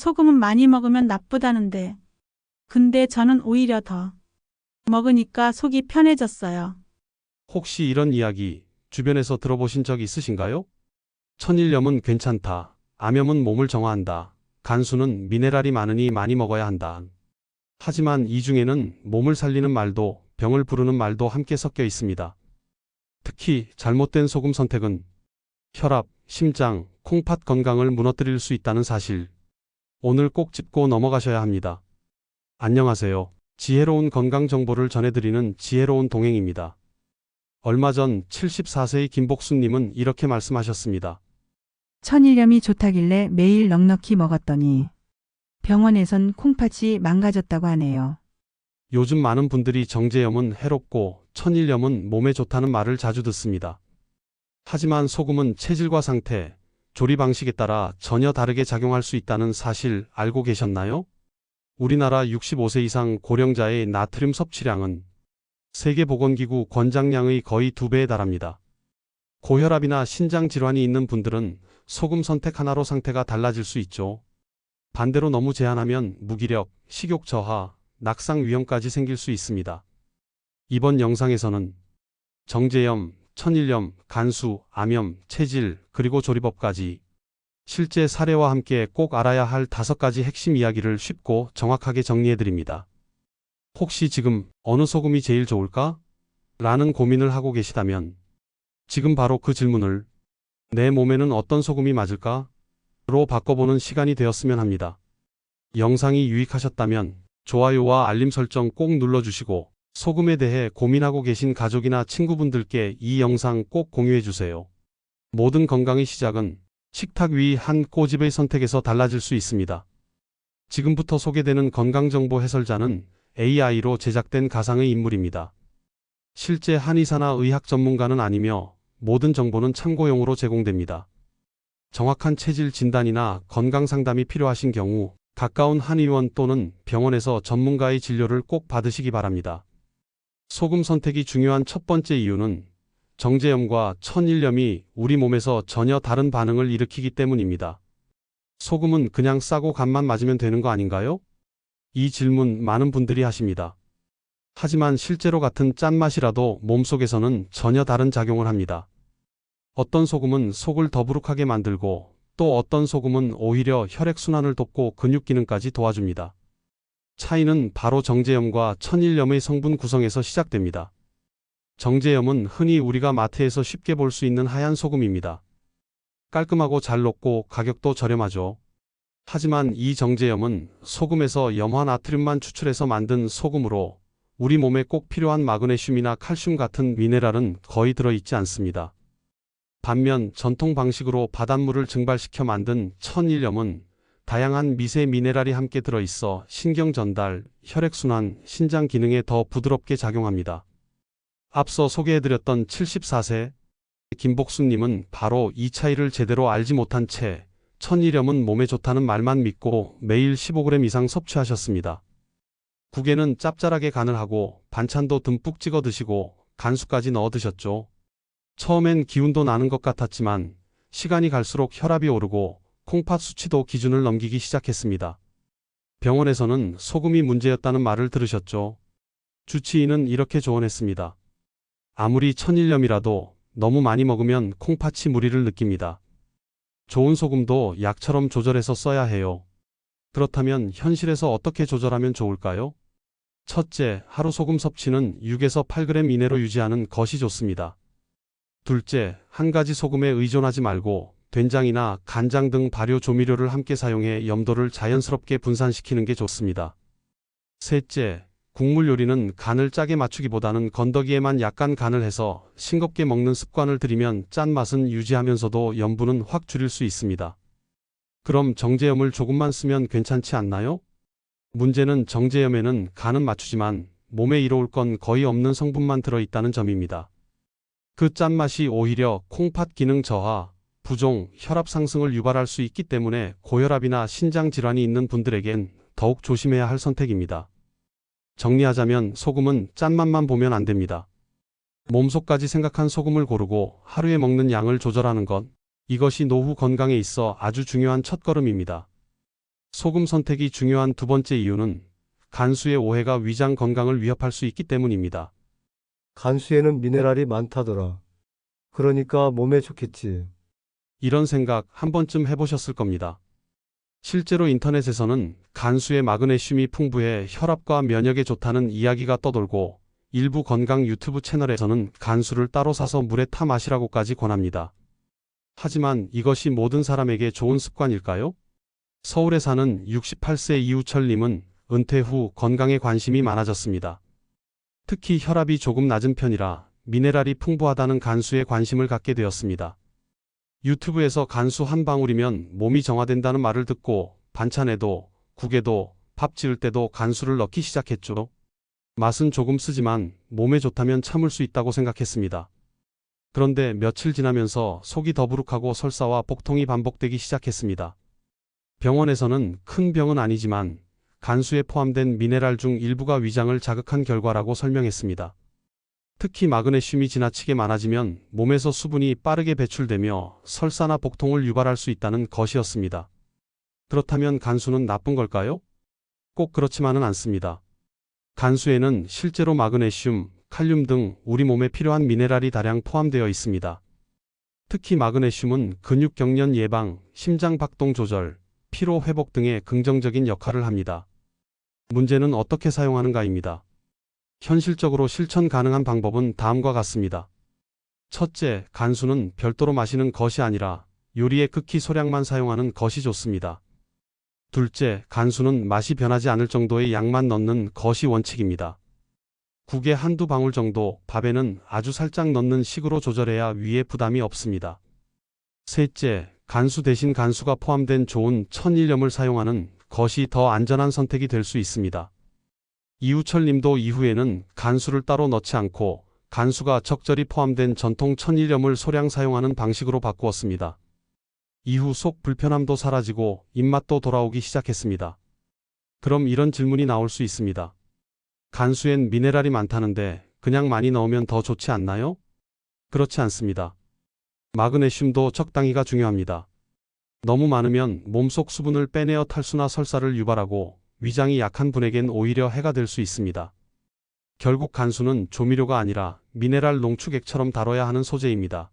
소금은 많이 먹으면 나쁘다는데. 근데 저는 오히려 더 먹으니까 속이 편해졌어요. 혹시 이런 이야기 주변에서 들어보신 적 있으신가요? 천일염은 괜찮다. 암염은 몸을 정화한다. 간수는 미네랄이 많으니 많이 먹어야 한다. 하지만 이 중에는 몸을 살리는 말도 병을 부르는 말도 함께 섞여 있습니다. 특히 잘못된 소금 선택은 혈압, 심장, 콩팥 건강을 무너뜨릴 수 있다는 사실. 오늘 꼭 짚고 넘어가셔야 합니다. 안녕하세요. 지혜로운 건강 정보를 전해드리는 지혜로운 동행입니다. 얼마 전 74세의 김복수님은 이렇게 말씀하셨습니다. 천일염이 좋다길래 매일 넉넉히 먹었더니 병원에선 콩팥이 망가졌다고 하네요. 요즘 많은 분들이 정제염은 해롭고 천일염은 몸에 좋다는 말을 자주 듣습니다. 하지만 소금은 체질과 상태, 조리 방식에 따라 전혀 다르게 작용할 수 있다는 사실 알고 계셨나요? 우리나라 65세 이상 고령자의 나트륨 섭취량은 세계보건기구 권장량의 거의 두 배에 달합니다. 고혈압이나 신장 질환이 있는 분들은 소금 선택 하나로 상태가 달라질 수 있죠. 반대로 너무 제한하면 무기력, 식욕 저하, 낙상 위험까지 생길 수 있습니다. 이번 영상에서는 정제염, 천일염, 간수, 암염, 체질, 그리고 조리법까지 실제 사례와 함께 꼭 알아야 할 다섯 가지 핵심 이야기를 쉽고 정확하게 정리해드립니다. 혹시 지금 어느 소금이 제일 좋을까? 라는 고민을 하고 계시다면 지금 바로 그 질문을 내 몸에는 어떤 소금이 맞을까? 로 바꿔보는 시간이 되었으면 합니다. 영상이 유익하셨다면 좋아요와 알림 설정 꼭 눌러주시고 소금에 대해 고민하고 계신 가족이나 친구분들께 이 영상 꼭 공유해주세요. 모든 건강의 시작은 식탁 위 한 꼬집의 선택에서 달라질 수 있습니다. 지금부터 소개되는 건강정보 해설자는 AI로 제작된 가상의 인물입니다. 실제 한의사나 의학 전문가는 아니며 모든 정보는 참고용으로 제공됩니다. 정확한 체질 진단이나 건강 상담이 필요하신 경우 가까운 한의원 또는 병원에서 전문가의 진료를 꼭 받으시기 바랍니다. 소금 선택이 중요한 첫 번째 이유는 정제염과 천일염이 우리 몸에서 전혀 다른 반응을 일으키기 때문입니다. 소금은 그냥 싸고 간만 맞으면 되는 거 아닌가요? 이 질문 많은 분들이 하십니다. 하지만 실제로 같은 짠맛이라도 몸속에서는 전혀 다른 작용을 합니다. 어떤 소금은 속을 더부룩하게 만들고 또 어떤 소금은 오히려 혈액순환을 돕고 근육 기능까지 도와줍니다. 차이는 바로 정제염과 천일염의 성분 구성에서 시작됩니다. 정제염은 흔히 우리가 마트에서 쉽게 볼 수 있는 하얀 소금입니다. 깔끔하고 잘 녹고 가격도 저렴하죠. 하지만 이 정제염은 소금에서 염화 나트륨만 추출해서 만든 소금으로 우리 몸에 꼭 필요한 마그네슘이나 칼슘 같은 미네랄은 거의 들어있지 않습니다. 반면 전통 방식으로 바닷물을 증발시켜 만든 천일염은 다양한 미세 미네랄이 함께 들어있어 신경 전달, 혈액순환, 신장 기능에 더 부드럽게 작용합니다. 앞서 소개해드렸던 74세 김복수님은 바로 이 차이를 제대로 알지 못한 채 천일염은 몸에 좋다는 말만 믿고 매일 15g 이상 섭취하셨습니다. 국에는 짭짤하게 간을 하고 반찬도 듬뿍 찍어 드시고 간수까지 넣어 드셨죠. 처음엔 기운도 나는 것 같았지만 시간이 갈수록 혈압이 오르고 콩팥 수치도 기준을 넘기기 시작했습니다. 병원에서는 소금이 문제였다는 말을 들으셨죠. 주치의는 이렇게 조언했습니다. 아무리 천일염이라도 너무 많이 먹으면 콩팥이 무리를 느낍니다. 좋은 소금도 약처럼 조절해서 써야 해요. 그렇다면 현실에서 어떻게 조절하면 좋을까요? 첫째, 하루 소금 섭취는 6에서 8g 이내로 유지하는 것이 좋습니다. 둘째, 한 가지 소금에 의존하지 말고 된장이나 간장 등 발효 조미료를 함께 사용해 염도를 자연스럽게 분산시키는 게 좋습니다. 셋째, 국물 요리는 간을 짜게 맞추기보다는 건더기에만 약간 간을 해서 싱겁게 먹는 습관을 들이면 짠맛은 유지하면서도 염분은 확 줄일 수 있습니다. 그럼 정제염을 조금만 쓰면 괜찮지 않나요? 문제는 정제염에는 간은 맞추지만 몸에 이로울 건 거의 없는 성분만 들어있다는 점입니다. 그 짠맛이 오히려 콩팥 기능 저하, 부종, 혈압 상승을 유발할 수 있기 때문에 고혈압이나 신장 질환이 있는 분들에겐 더욱 조심해야 할 선택입니다. 정리하자면 소금은 짠맛만 보면 안 됩니다. 몸속까지 생각한 소금을 고르고 하루에 먹는 양을 조절하는 것, 이것이 노후 건강에 있어 아주 중요한 첫걸음입니다. 소금 선택이 중요한 두 번째 이유는 간수의 오해가 위장 건강을 위협할 수 있기 때문입니다. 간수에는 미네랄이 많다더라. 그러니까 몸에 좋겠지. 이런 생각 한 번쯤 해보셨을 겁니다. 실제로 인터넷에서는 간수의 마그네슘이 풍부해 혈압과 면역에 좋다는 이야기가 떠돌고 일부 건강 유튜브 채널에서는 간수를 따로 사서 물에 타 마시라고까지 권합니다. 하지만 이것이 모든 사람에게 좋은 습관일까요? 서울에 사는 68세 이우철님은 은퇴 후 건강에 관심이 많아졌습니다. 특히 혈압이 조금 낮은 편이라 미네랄이 풍부하다는 간수에 관심을 갖게 되었습니다. 유튜브에서 간수 한 방울이면 몸이 정화된다는 말을 듣고 반찬에도 국에도 밥 지을 때도 간수를 넣기 시작했죠. 맛은 조금 쓰지만 몸에 좋다면 참을 수 있다고 생각했습니다. 그런데 며칠 지나면서 속이 더부룩하고 설사와 복통이 반복되기 시작했습니다. 병원에서는 큰 병은 아니지만 간수에 포함된 미네랄 중 일부가 위장을 자극한 결과라고 설명했습니다. 특히 마그네슘이 지나치게 많아지면 몸에서 수분이 빠르게 배출되며 설사나 복통을 유발할 수 있다는 것이었습니다. 그렇다면 간수는 나쁜 걸까요? 꼭 그렇지만은 않습니다. 간수에는 실제로 마그네슘, 칼륨 등 우리 몸에 필요한 미네랄이 다량 포함되어 있습니다. 특히 마그네슘은 근육 경련 예방, 심장 박동 조절, 피로 회복 등의 긍정적인 역할을 합니다. 문제는 어떻게 사용하는가입니다. 현실적으로 실천 가능한 방법은 다음과 같습니다. 첫째, 간수는 별도로 마시는 것이 아니라 요리에 극히 소량만 사용하는 것이 좋습니다. 둘째, 간수는 맛이 변하지 않을 정도의 양만 넣는 것이 원칙입니다. 국에 한두 방울 정도, 밥에는 아주 살짝 넣는 식으로 조절해야 위에 부담이 없습니다. 셋째, 간수 대신 간수가 포함된 좋은 천일염을 사용하는 것이 더 안전한 선택이 될 수 있습니다. 이우철 님도 이후에는 간수를 따로 넣지 않고 간수가 적절히 포함된 전통 천일염을 소량 사용하는 방식으로 바꾸었습니다. 이후 속 불편함도 사라지고 입맛도 돌아오기 시작했습니다. 그럼 이런 질문이 나올 수 있습니다. 간수엔 미네랄이 많다는데 그냥 많이 넣으면 더 좋지 않나요? 그렇지 않습니다. 마그네슘도 적당히가 중요합니다. 너무 많으면 몸속 수분을 빼내어 탈수나 설사를 유발하고 위장이 약한 분에겐 오히려 해가 될 수 있습니다. 결국 간수는 조미료가 아니라 미네랄 농축액처럼 다뤄야 하는 소재입니다.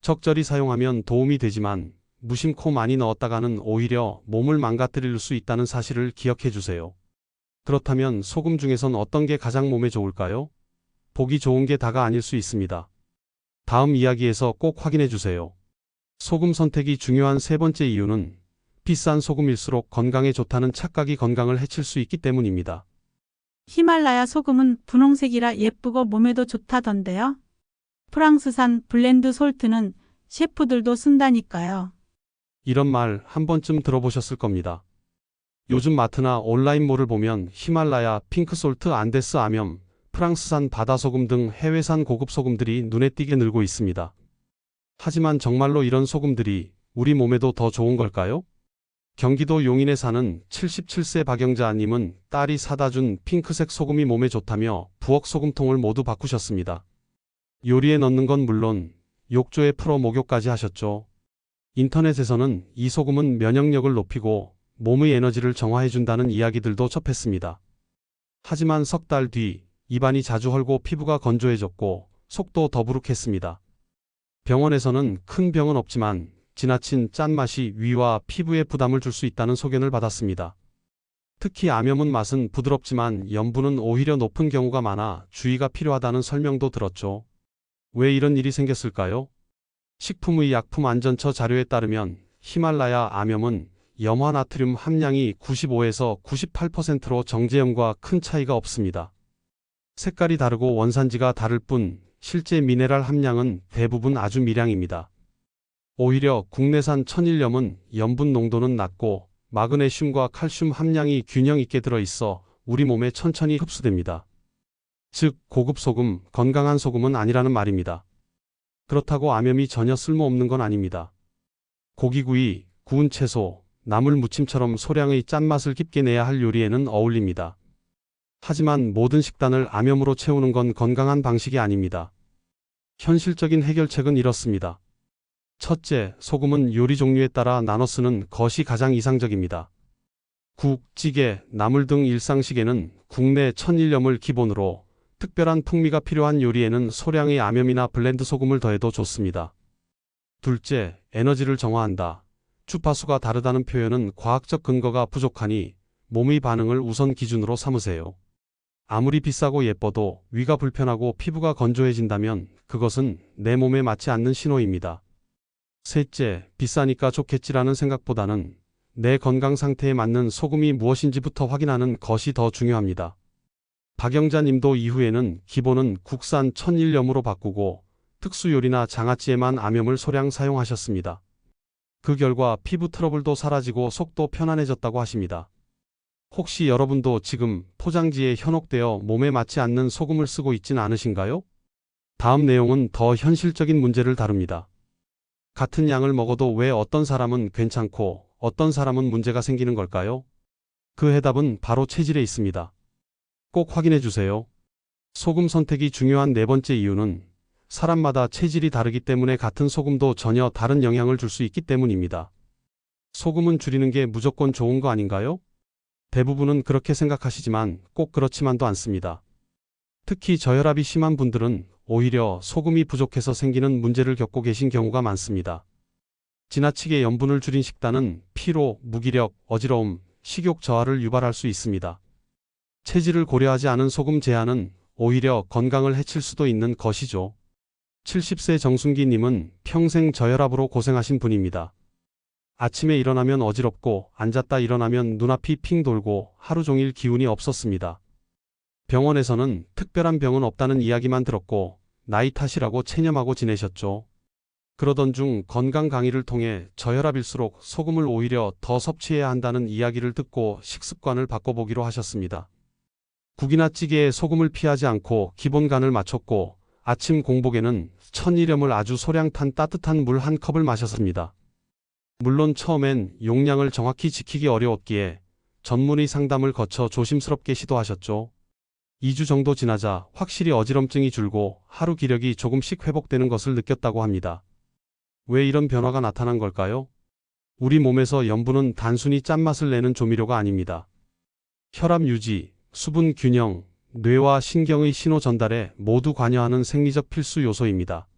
적절히 사용하면 도움이 되지만 무심코 많이 넣었다가는 오히려 몸을 망가뜨릴 수 있다는 사실을 기억해 주세요. 그렇다면 소금 중에선 어떤 게 가장 몸에 좋을까요? 보기 좋은 게 다가 아닐 수 있습니다. 다음 이야기에서 꼭 확인해 주세요. 소금 선택이 중요한 세 번째 이유는 비싼 소금일수록 건강에 좋다는 착각이 건강을 해칠 수 있기 때문입니다. 히말라야 소금은 분홍색이라 예쁘고 몸에도 좋다던데요. 프랑스산 블렌드 솔트는 셰프들도 쓴다니까요. 이런 말 한 번쯤 들어보셨을 겁니다. 요즘 마트나 온라인몰을 보면 히말라야, 핑크솔트, 안데스 아염, 프랑스산 바다소금 등 해외산 고급 소금들이 눈에 띄게 늘고 있습니다. 하지만 정말로 이런 소금들이 우리 몸에도 더 좋은 걸까요? 경기도 용인에 사는 77세 박영자님은 딸이 사다 준 핑크색 소금이 몸에 좋다며 부엌 소금통을 모두 바꾸셨습니다. 요리에 넣는 건 물론 욕조에 풀어 목욕까지 하셨죠. 인터넷에서는 이 소금은 면역력을 높이고 몸의 에너지를 정화해준다는 이야기들도 접했습니다. 하지만 석 달 뒤 입안이 자주 헐고 피부가 건조해졌고 속도 더부룩했습니다. 병원에서는 큰 병은 없지만 지나친 짠맛이 위와 피부에 부담을 줄 수 있다는 소견을 받았습니다. 특히 암염은 맛은 부드럽지만 염분은 오히려 높은 경우가 많아 주의가 필요하다는 설명도 들었죠. 왜 이런 일이 생겼을까요? 식품의 약품 안전처 자료에 따르면 히말라야 암염은 염화 나트륨 함량이 95에서 98%로 정제염과 큰 차이가 없습니다. 색깔이 다르고 원산지가 다를 뿐 실제 미네랄 함량은 대부분 아주 미량입니다. 오히려 국내산 천일염은 염분 농도는 낮고 마그네슘과 칼슘 함량이 균형 있게 들어있어 우리 몸에 천천히 흡수됩니다. 즉, 고급 소금, 건강한 소금은 아니라는 말입니다. 그렇다고 암염이 전혀 쓸모없는 건 아닙니다. 고기구이, 구운 채소, 나물 무침처럼 소량의 짠맛을 깊게 내야 할 요리에는 어울립니다. 하지만 모든 식단을 암염으로 채우는 건 건강한 방식이 아닙니다. 현실적인 해결책은 이렇습니다. 첫째, 소금은 요리 종류에 따라 나눠 쓰는 것이 가장 이상적입니다. 국, 찌개, 나물 등 일상식에는 국내 천일염을 기본으로 특별한 풍미가 필요한 요리에는 소량의 암염이나 블렌드 소금을 더해도 좋습니다. 둘째, 에너지를 정화한다. 주파수가 다르다는 표현은 과학적 근거가 부족하니 몸의 반응을 우선 기준으로 삼으세요. 아무리 비싸고 예뻐도 위가 불편하고 피부가 건조해진다면 그것은 내 몸에 맞지 않는 신호입니다. 셋째, 비싸니까 좋겠지라는 생각보다는 내 건강 상태에 맞는 소금이 무엇인지부터 확인하는 것이 더 중요합니다. 박영자 님도 이후에는 기본은 국산 천일염으로 바꾸고 특수 요리나 장아찌에만 암염을 소량 사용하셨습니다. 그 결과 피부 트러블도 사라지고 속도 편안해졌다고 하십니다. 혹시 여러분도 지금 포장지에 현혹되어 몸에 맞지 않는 소금을 쓰고 있진 않으신가요? 다음 내용은 더 현실적인 문제를 다룹니다. 같은 양을 먹어도 왜 어떤 사람은 괜찮고 어떤 사람은 문제가 생기는 걸까요? 그 해답은 바로 체질에 있습니다. 꼭 확인해 주세요. 소금 선택이 중요한 네 번째 이유는 사람마다 체질이 다르기 때문에 같은 소금도 전혀 다른 영향을 줄 수 있기 때문입니다. 소금은 줄이는 게 무조건 좋은 거 아닌가요? 대부분은 그렇게 생각하시지만 꼭 그렇지만도 않습니다. 특히 저혈압이 심한 분들은 오히려 소금이 부족해서 생기는 문제를 겪고 계신 경우가 많습니다. 지나치게 염분을 줄인 식단은 피로, 무기력, 어지러움, 식욕 저하를 유발할 수 있습니다. 체질을 고려하지 않은 소금 제한은 오히려 건강을 해칠 수도 있는 것이죠. 70세 정순기님은 평생 저혈압으로 고생하신 분입니다. 아침에 일어나면 어지럽고 앉았다 일어나면 눈앞이 핑 돌고 하루 종일 기운이 없었습니다. 병원에서는 특별한 병은 없다는 이야기만 들었고 나이 탓이라고 체념하고 지내셨죠. 그러던 중 건강 강의를 통해 저혈압일수록 소금을 오히려 더 섭취해야 한다는 이야기를 듣고 식습관을 바꿔보기로 하셨습니다. 국이나 찌개에 소금을 피하지 않고 기본 간을 맞췄고 아침 공복에는 천일염을 아주 소량 탄 따뜻한 물 한 컵을 마셨습니다. 물론 처음엔 용량을 정확히 지키기 어려웠기에 전문의 상담을 거쳐 조심스럽게 시도하셨죠. 2주 정도 지나자 확실히 어지럼증이 줄고 하루 기력이 조금씩 회복되는 것을 느꼈다고 합니다. 왜 이런 변화가 나타난 걸까요? 우리 몸에서 염분은 단순히 짠맛을 내는 조미료가 아닙니다. 혈압 유지, 수분 균형, 뇌와 신경의 신호 전달에 모두 관여하는 생리적 필수 요소입니다.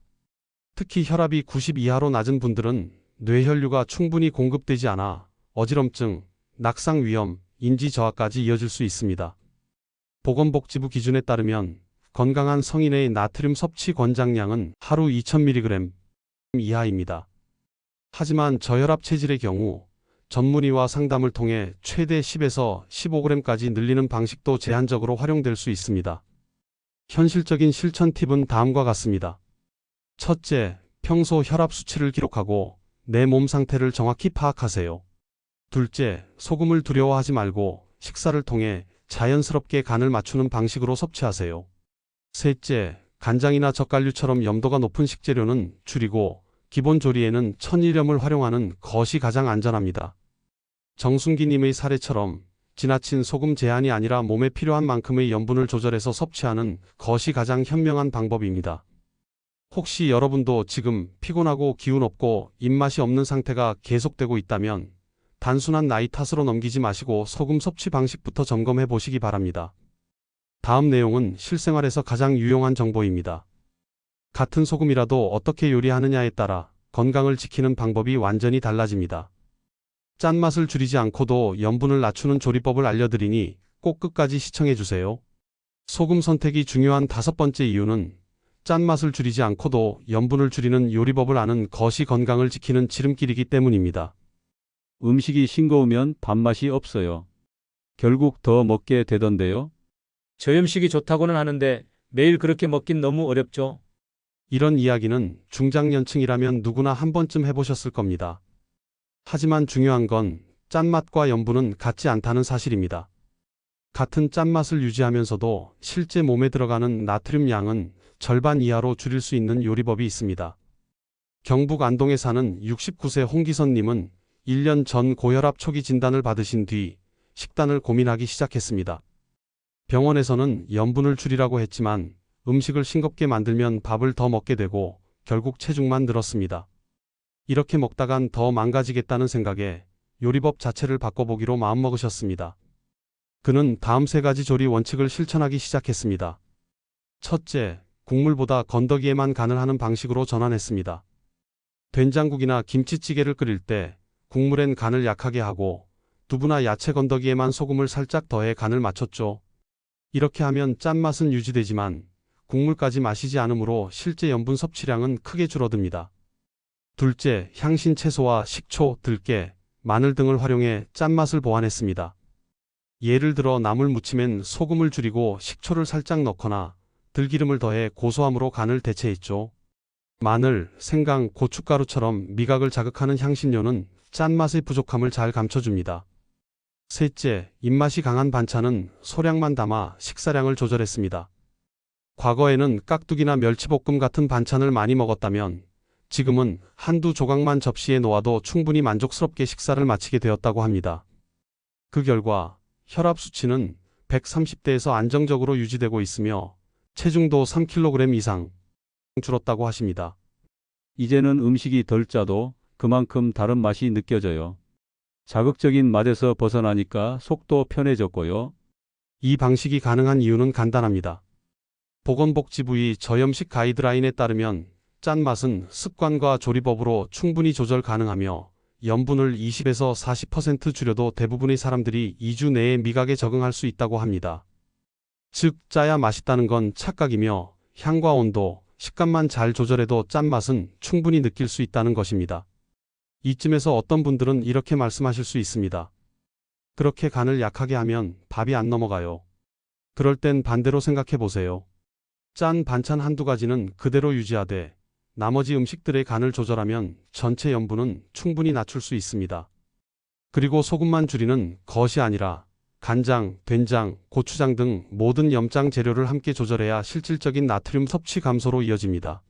특히 혈압이 90 이하로 낮은 분들은 뇌혈류가 충분히 공급되지 않아 어지럼증, 낙상 위험, 인지 저하까지 이어질 수 있습니다. 보건복지부 기준에 따르면 건강한 성인의 나트륨 섭취 권장량은 하루 2000mg 이하입니다. 하지만 저혈압 체질의 경우 전문의와 상담을 통해 최대 10에서 15g까지 늘리는 방식도 제한적으로 활용될 수 있습니다. 현실적인 실천 팁은 다음과 같습니다. 첫째, 평소 혈압 수치를 기록하고 내 몸 상태를 정확히 파악하세요. 둘째, 소금을 두려워하지 말고 식사를 통해 자연스럽게 간을 맞추는 방식으로 섭취하세요. 셋째, 간장이나 젓갈류처럼 염도가 높은 식재료는 줄이고 기본 조리에는 천일염을 활용하는 것이 가장 안전합니다. 정순기님의 사례처럼 지나친 소금 제한이 아니라 몸에 필요한 만큼의 염분을 조절해서 섭취하는 것이 가장 현명한 방법입니다. 혹시 여러분도 지금 피곤하고 기운 없고 입맛이 없는 상태가 계속되고 있다면 단순한 나이 탓으로 넘기지 마시고 소금 섭취 방식부터 점검해 보시기 바랍니다. 다음 내용은 실생활에서 가장 유용한 정보입니다. 같은 소금이라도 어떻게 요리하느냐에 따라 건강을 지키는 방법이 완전히 달라집니다. 짠맛을 줄이지 않고도 염분을 낮추는 조리법을 알려드리니 꼭 끝까지 시청해 주세요. 소금 선택이 중요한 다섯 번째 이유는 짠맛을 줄이지 않고도 염분을 줄이는 요리법을 아는 것이 건강을 지키는 지름길이기 때문입니다. 음식이 싱거우면 밥맛이 없어요. 결국 더 먹게 되던데요. 저염식이 좋다고는 하는데 매일 그렇게 먹긴 너무 어렵죠. 이런 이야기는 중장년층이라면 누구나 한 번쯤 해보셨을 겁니다. 하지만 중요한 건 짠맛과 염분은 같지 않다는 사실입니다. 같은 짠맛을 유지하면서도 실제 몸에 들어가는 나트륨 양은 절반 이하로 줄일 수 있는 요리법이 있습니다. 경북 안동에 사는 69세 홍기선님은 1년 전 고혈압 초기 진단을 받으신 뒤 식단을 고민하기 시작했습니다. 병원에서는 염분을 줄이라고 했지만 음식을 싱겁게 만들면 밥을 더 먹게 되고 결국 체중만 늘었습니다. 이렇게 먹다간 더 망가지겠다는 생각에 요리법 자체를 바꿔보기로 마음먹으셨습니다. 그는 다음 세 가지 조리 원칙을 실천하기 시작했습니다. 첫째, 국물보다 건더기에만 간을 하는 방식으로 전환했습니다. 된장국이나 김치찌개를 끓일 때 국물엔 간을 약하게 하고 두부나 야채 건더기에만 소금을 살짝 더해 간을 맞췄죠. 이렇게 하면 짠맛은 유지되지만 국물까지 마시지 않으므로 실제 염분 섭취량은 크게 줄어듭니다. 둘째, 향신 채소와 식초, 들깨, 마늘 등을 활용해 짠맛을 보완했습니다. 예를 들어 나물 무침엔 소금을 줄이고 식초를 살짝 넣거나 들기름을 더해 고소함으로 간을 대체했죠. 마늘, 생강, 고춧가루처럼 미각을 자극하는 향신료는 짠맛의 부족함을 잘 감춰줍니다. 셋째, 입맛이 강한 반찬은 소량만 담아 식사량을 조절했습니다. 과거에는 깍두기나 멸치볶음 같은 반찬을 많이 먹었다면 지금은 한두 조각만 접시에 놓아도 충분히 만족스럽게 식사를 마치게 되었다고 합니다. 그 결과 혈압 수치는 130대에서 안정적으로 유지되고 있으며 체중도 3kg 이상 줄었다고 하십니다. 이제는 음식이 덜 짜도 그만큼 다른 맛이 느껴져요. 자극적인 맛에서 벗어나니까 속도 편해졌고요. 이 방식이 가능한 이유는 간단합니다. 보건복지부의 저염식 가이드라인에 따르면 짠맛은 습관과 조리법으로 충분히 조절 가능하며 염분을 20에서 40% 줄여도 대부분의 사람들이 2주 내에 미각에 적응할 수 있다고 합니다. 즉, 짜야 맛있다는 건 착각이며 향과 온도, 식감만 잘 조절해도 짠맛은 충분히 느낄 수 있다는 것입니다. 이쯤에서 어떤 분들은 이렇게 말씀하실 수 있습니다. 그렇게 간을 약하게 하면 밥이 안 넘어가요. 그럴 땐 반대로 생각해 보세요. 짠 반찬 한두 가지는 그대로 유지하되 나머지 음식들의 간을 조절하면 전체 염분은 충분히 낮출 수 있습니다. 그리고 소금만 줄이는 것이 아니라 간장, 된장, 고추장 등 모든 염장 재료를 함께 조절해야 실질적인 나트륨 섭취 감소로 이어집니다.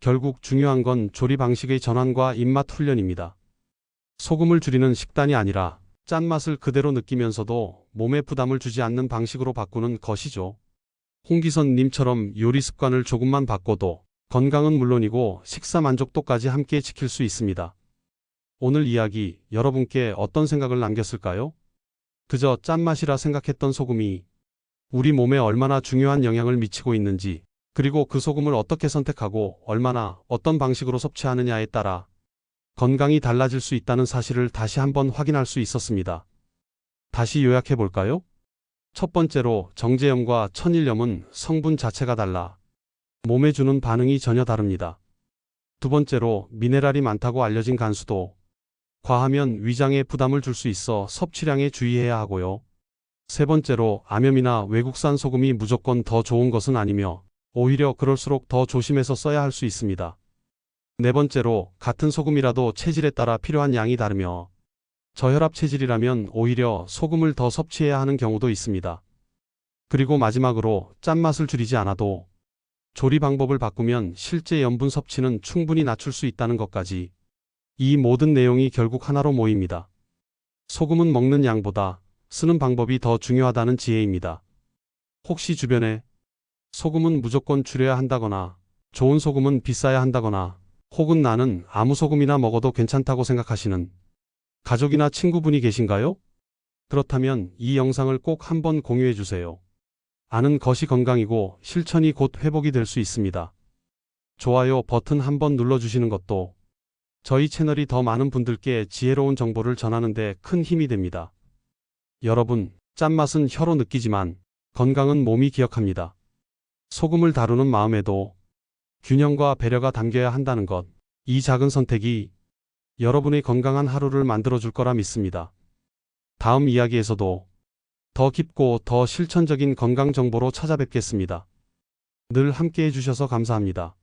결국 중요한 건 조리 방식의 전환과 입맛 훈련입니다. 소금을 줄이는 식단이 아니라 짠맛을 그대로 느끼면서도 몸에 부담을 주지 않는 방식으로 바꾸는 것이죠. 홍기선 님처럼 요리 습관을 조금만 바꿔도 건강은 물론이고 식사 만족도까지 함께 지킬 수 있습니다. 오늘 이야기 여러분께 어떤 생각을 남겼을까요? 그저 짠맛이라 생각했던 소금이 우리 몸에 얼마나 중요한 영향을 미치고 있는지, 그리고 그 소금을 어떻게 선택하고 얼마나 어떤 방식으로 섭취하느냐에 따라 건강이 달라질 수 있다는 사실을 다시 한번 확인할 수 있었습니다. 다시 요약해 볼까요? 첫 번째로 정제염과 천일염은 성분 자체가 달라 몸에 주는 반응이 전혀 다릅니다. 두 번째로 미네랄이 많다고 알려진 간수도 과하면 위장에 부담을 줄 수 있어 섭취량에 주의해야 하고요. 세 번째로 암염이나 외국산 소금이 무조건 더 좋은 것은 아니며 오히려 그럴수록 더 조심해서 써야 할 수 있습니다. 네 번째로 같은 소금이라도 체질에 따라 필요한 양이 다르며 저혈압 체질이라면 오히려 소금을 더 섭취해야 하는 경우도 있습니다. 그리고 마지막으로 짠맛을 줄이지 않아도 조리 방법을 바꾸면 실제 염분 섭취는 충분히 낮출 수 있다는 것까지 이 모든 내용이 결국 하나로 모입니다. 소금은 먹는 양보다 쓰는 방법이 더 중요하다는 지혜입니다. 혹시 주변에 소금은 무조건 줄여야 한다거나 좋은 소금은 비싸야 한다거나 혹은 나는 아무 소금이나 먹어도 괜찮다고 생각하시는 가족이나 친구분이 계신가요? 그렇다면 이 영상을 꼭 한번 공유해 주세요. 아는 것이 건강이고 실천이 곧 회복이 될 수 있습니다. 좋아요 버튼 한번 눌러주시는 것도 저희 채널이 더 많은 분들께 지혜로운 정보를 전하는데 큰 힘이 됩니다. 여러분, 짠맛은 혀로 느끼지만 건강은 몸이 기억합니다. 소금을 다루는 마음에도 균형과 배려가 담겨야 한다는 것, 이 작은 선택이 여러분의 건강한 하루를 만들어줄 거라 믿습니다. 다음 이야기에서도 더 깊고 더 실천적인 건강 정보로 찾아뵙겠습니다. 늘 함께 해주셔서 감사합니다.